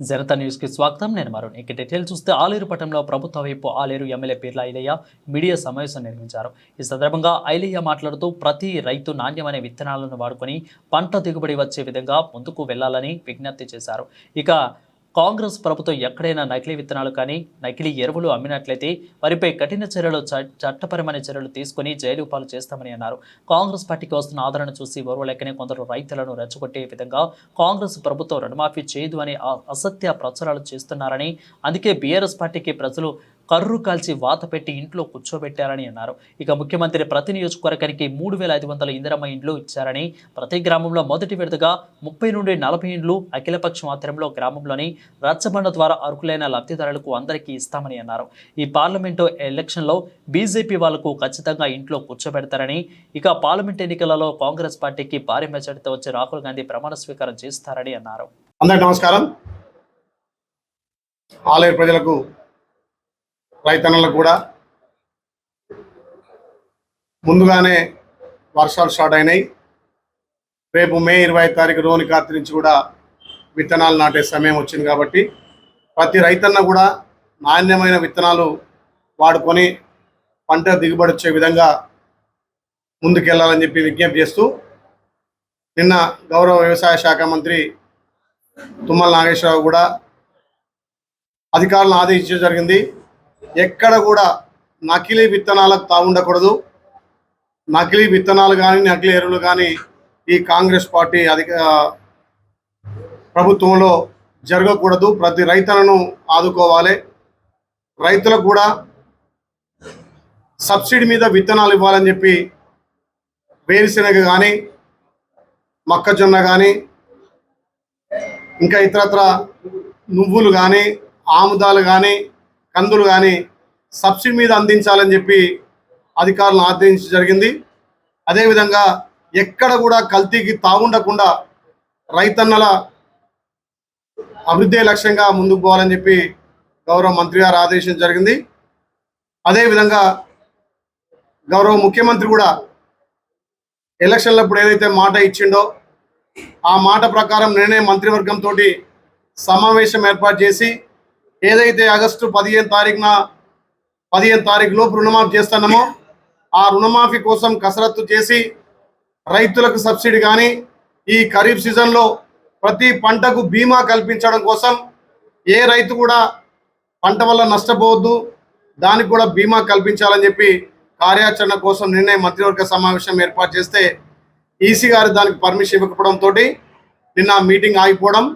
జనతా న్యూస్కి స్వాగతం. నేను మరుణ్ ఇక డీటెయిల్ చూస్తే ఆలేరు పట్టణంలో ప్రభుత్వ వైపు ఆలేరు ఎమ్మెల్యే పీర్ల ఐలయ్య మీడియా సమావేశం నిర్మించారు ఈ సందర్భంగా ఐలయ్య మాట్లాడుతూ ప్రతి రైతు నాణ్యమైన విత్తనాలను వాడుకొని పంట దిగుబడి వచ్చే విధంగా ముందుకు వెళ్ళాలని విజ్ఞప్తి చేశారు. ఇక కాంగ్రెస్ ప్రభుత్వం ఎక్కడైనా నకిలీ విత్తనాలు కానీ నకిలీ ఎరువులు అమ్మినట్లయితే వారిపై కఠిన చర్యలు చ- చట్టపరమైన చర్యలు తీసుకుని జైలు పాలు చేస్తామని అన్నారు. కాంగ్రెస్ పార్టీకి వస్తున్న ఆదరణ చూసి ఓర్వలేకనే కొందరు రైతులను రెచ్చగొట్టే విధంగా కాంగ్రెస్ ప్రభుత్వం రుణమాఫీ చేయదు అని అసత్య ప్రచారాలు చేస్తున్నారని అందుకే బీఆర్ఎస్ పార్టీకి ప్రజలు కర్రు కాల్చి వాత పెట్టి ఇంట్లో కూర్చోబెట్టారని అన్నారు. ఇక ముఖ్యమంత్రి ప్రతి నియోజకవర్గానికి మూడు వేల ఐదు వందల ఇందిరమ్మ ఇండ్లు ఇచ్చారని ప్రతి గ్రామంలో మొదటి విడతగా ముప్పై నుండి నలభై ఇండ్లు అఖిలపక్షం ఆధ్వర్యంలో గ్రామంలోని రచ్చబండ ద్వారా అర్హులైన లబ్ధిదారులకు అందరికీ ఇస్తామని అన్నారు. ఈ పార్లమెంటు ఎలక్షన్లో బీజేపీ వాళ్ళకు ఖచ్చితంగా ఇంట్లో కూర్చోబెడతారని ఇక పార్లమెంట్ ఎన్నికలలో కాంగ్రెస్ పార్టీకి భారీ మెజార్టీతో వచ్చి రాహుల్ గాంధీ ప్రమాణ స్వీకారం చేస్తారని అన్నారు. అందరికి నమస్కారం. ఆలయ ప్రజలకు రైతన్నలకు కూడా ముందుగానే వర్షాలు స్టార్ట్ అయినాయి. రేపు మే ఇరవై ఐదు తారీఖు రోని కార్తీ నుంచి కూడా విత్తనాలు నాటే సమయం వచ్చింది కాబట్టి ప్రతి రైతన్న కూడా నాణ్యమైన విత్తనాలు వాడుకొని పంట దిగుబడి వచ్చే విధంగా ముందుకెళ్ళాలని చెప్పి విజ్ఞప్తి చేస్తూ నిన్న గౌరవ వ్యవసాయ శాఖ మంత్రి తుమ్మల నాగేశ్వరరావు కూడా అధికారులను ఆదేశించడం జరిగింది. ఎక్కడ కూడా నకిలీ విత్తనాలకు తాగుండకూడదు నకిలీ విత్తనాలు కానీ నకిలీ ఎరువులు కానీ ఈ కాంగ్రెస్ పార్టీ అధిక ప్రభుత్వంలో జరగకూడదు. ప్రతి రైతులను ఆదుకోవాలి. రైతులకు కూడా సబ్సిడీ మీద విత్తనాలు ఇవ్వాలని చెప్పి వేరుశెనగ కానీ మొక్కజొన్న కానీ ఇంకా ఇతరత్ర నువ్వులు కానీ ఆముదాలు కానీ కందులు కానీ సబ్సిడీ మీద అందించాలని చెప్పి అధికారులను ఆదేశించడం జరిగింది. అదేవిధంగా ఎక్కడ కూడా కల్తీకి తాగుండకుండా రైతన్నల అభివృద్ధి లక్ష్యంగా ముందుకు పోవాలని చెప్పి గౌరవ మంత్రి గారు ఆదేశించడం జరిగింది. అదేవిధంగా గౌరవ ముఖ్యమంత్రి కూడా ఎలక్షన్లప్పుడు ఏదైతే మాట ఇచ్చిండో ఆ మాట ప్రకారం నేనే మంత్రివర్గంతో సమావేశం ఏర్పాటు చేసి ఏదైతే ఆగస్టు పదిహేను తారీఖున పదిహేను తారీఖు లోపు రుణమాఫీ చేస్తున్నామో ఆ రుణమాఫీ కోసం కసరత్తు చేసి రైతులకు సబ్సిడీ కానీ ఈ ఖరీఫ్ సీజన్లో ప్రతి పంటకు బీమా కల్పించడం కోసం ఏ రైతు కూడా పంట వల్ల నష్టపోవద్దు దానికి కూడా బీమా కల్పించాలని చెప్పి కార్యాచరణ కోసం నిన్నే మంత్రివర్గ సమావేశం ఏర్పాటు చేస్తే ఈసీ గారు దానికి పర్మిషన్ ఇవ్వకపోవడంతో నిన్న మీటింగ్ ఆగిపోవడం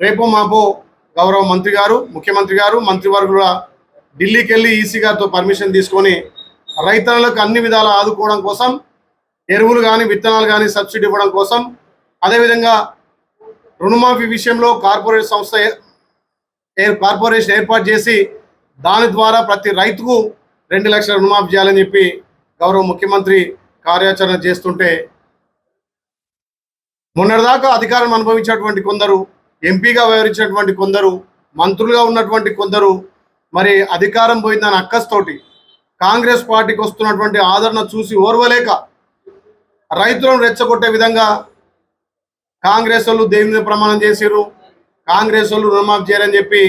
రేపు మాపో గౌరవ మంత్రి గారు ముఖ్యమంత్రి గారు మంత్రివర్గుల ఢిల్లీకి వెళ్ళి ఈసీ గారితో పర్మిషన్ తీసుకొని రైతులకు అన్ని విధాలా ఆదుకోవడం కోసం ఎరువులు కానీ విత్తనాలు కానీ సబ్సిడీ ఇవ్వడం కోసం అదేవిధంగా రుణమాఫీ విషయంలో కార్పొరేట్ సంస్థ కార్పొరేషన్ ఏర్పాటు చేసి దాని ద్వారా ప్రతి రైతుకు రెండు లక్షల రుణమాఫీ చేయాలని చెప్పి గౌరవ ముఖ్యమంత్రి కార్యాచరణ చేస్తుంటే మొన్నటిదాకా అధికారం అనుభవించినటువంటి కొందరు ఎంపీగా వ్యవహరించినటువంటి కొందరు మంత్రులుగా ఉన్నటువంటి కొందరు మరి అధికారం పోయిందని అక్కస్తోటి కాంగ్రెస్ పార్టీకి వస్తున్నటువంటి ఆదరణ చూసి ఓర్వలేక రైతులను రెచ్చగొట్టే విధంగా కాంగ్రెస్ వాళ్ళు దేని మీద ప్రమాణం చేసిర్రు? కాంగ్రెస్ వాళ్ళు రుణమాఫీ చేయరని చెప్పి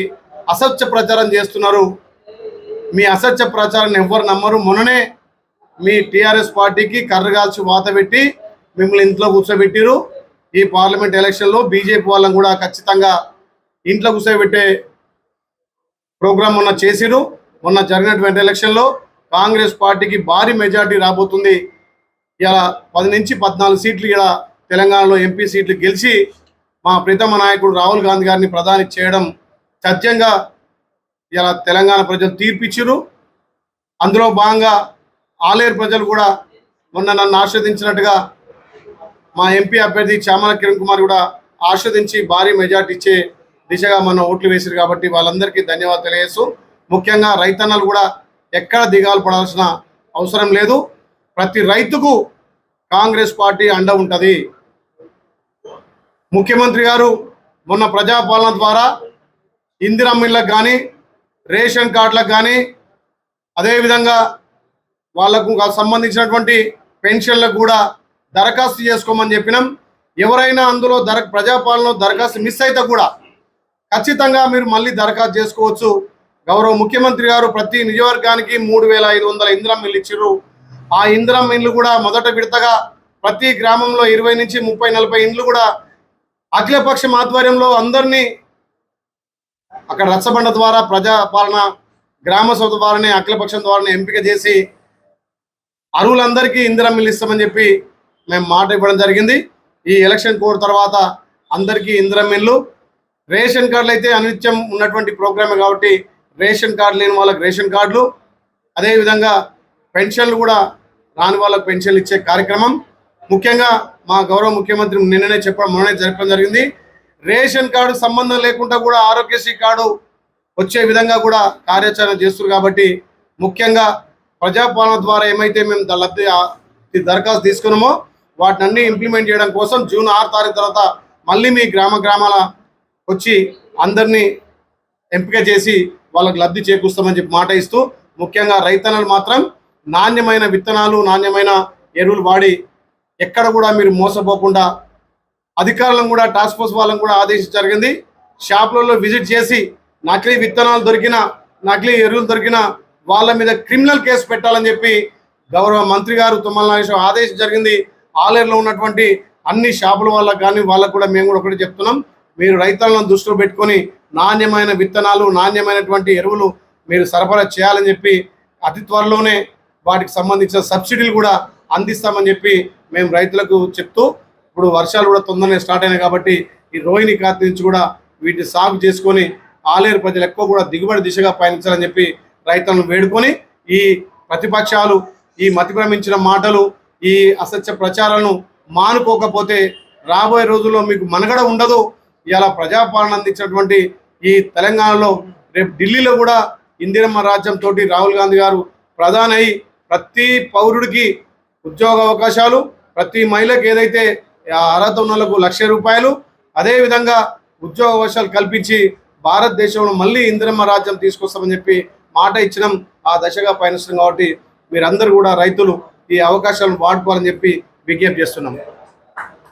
అసత్య ప్రచారం చేస్తున్నారు. మీ అసత్య ప్రచారాన్ని ఎవ్వరు నమ్మరు. మొన్ననే మీ టీఆర్ఎస్ పార్టీకి కర్రగాల్చి వాత పెట్టి మిమ్మల్ని ఇంట్లో కూర్చోబెట్టిరు ఈ పార్లమెంట్ ఎలక్షన్లో బీజేపీ వాళ్ళని కూడా ఖచ్చితంగా ఇంట్లో కూర్చోబెట్టే ప్రోగ్రాం మొన్న చేసిరు. మొన్న జరిగినటువంటి ఎలక్షన్లో కాంగ్రెస్ పార్టీకి భారీ మెజార్టీ రాబోతుంది. ఇలా పది నుంచి పద్నాలుగు సీట్లు ఇక్కడ తెలంగాణలో ఎంపీ సీట్లు గెలిచి మా ప్రీతమ నాయకుడు రాహుల్ గాంధీ గారిని ప్రధాని చేయడం సత్యంగా ఇలా తెలంగాణ ప్రజలు తీర్పిచ్చిరు. అందులో భాగంగా ఆలేరు ప్రజలు కూడా మొన్న నన్ను ఆస్వాదించినట్టుగా మా ఎంపీ అభ్యర్థి చామల కిరణ్ కుమార్ కూడా ఆస్వాదించి భారీ మెజార్టీ ఇచ్చే దిశగా మన ఓట్లు వేసారు కాబట్టి వాళ్ళందరికీ ధన్యవాదాలు తెలియజేస్తూ ముఖ్యంగా రైతన్నలు కూడా ఎక్కడ దిగాలు పడాల్సిన అవసరం లేదు. ప్రతి రైతుకు కాంగ్రెస్ పార్టీ అండ ఉంటుంది. ముఖ్యమంత్రి గారు మొన్న ప్రజాపాలన ద్వారా ఇందిరమ్మిళ్ళకు కానీ రేషన్ కార్డులకు కానీ అదేవిధంగా వాళ్ళకు సంబంధించినటువంటి పెన్షన్లకు కూడా దరఖాస్తు చేసుకోమని చెప్పినాం. ఎవరైనా అందులో దర ప్రజాపాలనలో దరఖాస్తు మిస్ అయితే కూడా ఖచ్చితంగా మీరు మళ్ళీ దరఖాస్తు చేసుకోవచ్చు. గౌరవ ముఖ్యమంత్రి గారు ప్రతి నియోజకవర్గానికి మూడు వేల ఐదు వందల ఇంద్రం ఇల్లు ఇచ్చిర్రు. ఆ ఇంద్రం ఇల్లు కూడా మొదట విడతగా ప్రతి గ్రామంలో ఇరవై నుంచి ముప్పై నలభై ఇండ్లు కూడా అఖిలపక్షం ఆధ్వర్యంలో అందరినీ అక్కడ రచ్చబండ ద్వారా ప్రజాపాలన గ్రామ సభ ద్వారానే అఖిలపక్షం ద్వారానే ఎంపిక చేసి అరువులందరికీ ఇందిరం మిల్లు ఇస్తామని చెప్పి మేము మాట ఇవ్వడం జరిగింది. ఈ ఎలక్షన్ కోడ్ తర్వాత అందరికీ ఇంద్రమిన్లు. ఇల్లు రేషన్ కార్డులు అయితే అనిత్యం ఉన్నటువంటి ప్రోగ్రామే కాబట్టి రేషన్ కార్డు లేని వాళ్ళకి రేషన్ కార్డులు. అదేవిధంగా పెన్షన్లు కూడా రాని వాళ్ళకు పెన్షన్లు ఇచ్చే కార్యక్రమం. ముఖ్యంగా మా గౌరవ ముఖ్యమంత్రి నిన్ననే చెప్పడం మొన్ననే జరపడం జరిగింది. రేషన్ కార్డు సంబంధం లేకుండా కూడా ఆరోగ్యశ్రీ కార్డు వచ్చే విధంగా కూడా కార్యాచరణ చేస్తున్నారు కాబట్టి ముఖ్యంగా ప్రజాపాలన ద్వారా ఏమైతే మేము లబ్ధి దరఖాస్తు తీసుకున్నామో వాటిని అన్ని ఇంప్లిమెంట్ చేయడం కోసం జూన్ ఆరు తారీఖు తర్వాత మళ్ళీ మీ గ్రామ గ్రామాల వచ్చి అందరినీ ఎంపిక చేసి వాళ్ళకి లబ్ధి చేకూరుస్తామని చెప్పి మాట ఇస్తూ ముఖ్యంగా రైతన్నలు మాత్రం నాణ్యమైన విత్తనాలు నాణ్యమైన ఎరువులు వాడి ఎక్కడ కూడా మీరు మోసపోకుండా అధికారులను కూడా టాస్క్ ఫోర్స్ వాళ్ళని కూడా ఆదేశించ జరిగింది. షాపులలో విజిట్ చేసి నకిలీ విత్తనాలు దొరికిన నకిలీ ఎరువులు దొరికిన వాళ్ళ మీద క్రిమినల్ కేసు పెట్టాలని చెప్పి గౌరవ మంత్రి గారు తుమ్మల నాగేశ్వర ఆదేశం జరిగింది. ఆలేరులో ఉన్నటువంటి అన్ని షాపుల వాళ్ళకి కానీ వాళ్ళకు కూడా మేము కూడా ఒకటి చెప్తున్నాం. మీరు రైతులను దృష్టిలో పెట్టుకొని నాణ్యమైన విత్తనాలు నాణ్యమైనటువంటి ఎరువులు మీరు సరఫరా చేయాలని చెప్పి అతి త్వరలోనే వాటికి సంబంధించిన సబ్సిడీలు కూడా అందిస్తామని చెప్పి మేము రైతులకు చెప్తూ ఇప్పుడు వర్షాలు కూడా తొందరనే స్టార్ట్ అయినాయి కాబట్టి ఈ రోహిణి ఖాతి నుంచి కూడా వీటిని సాగు చేసుకొని ఆలేరు ప్రజలు ఎక్కువ కూడా దిగుబడి దిశగా పయనించాలని చెప్పి రైతులను వేడుకొని ఈ ప్రతిపక్షాలు ఈ మతిభ్రమించిన మాటలు ఈ అసత్య ప్రచారాలను మానుకోకపోతే రాబోయే రోజుల్లో మీకు మనుగడ ఉండదు. ఇలా ప్రజాపాలన అందించినటువంటి ఈ తెలంగాణలో రేపు ఢిల్లీలో కూడా ఇందిరమ్మ రాజ్యం తోటి రాహుల్ గాంధీ గారు ప్రధాని అయి ప్రతి పౌరుడికి ఉద్యోగ అవకాశాలు ప్రతి మహిళకి ఏదైతే ఆ అర్హత ఉన్నలకు లక్ష రూపాయలు అదేవిధంగా ఉద్యోగ అవకాశాలు కల్పించి భారతదేశంలో మళ్ళీ ఇందిరమ్మ రాజ్యం తీసుకొస్తామని చెప్పి మాట ఇచ్చినాం ఆ దశగా పయనిస్తున్నాం కాబట్టి మీరందరూ కూడా రైతులు ఈ అవకాశాలను వాడుకోవాలని చెప్పి విజ్ఞప్తి చేస్తున్నాం.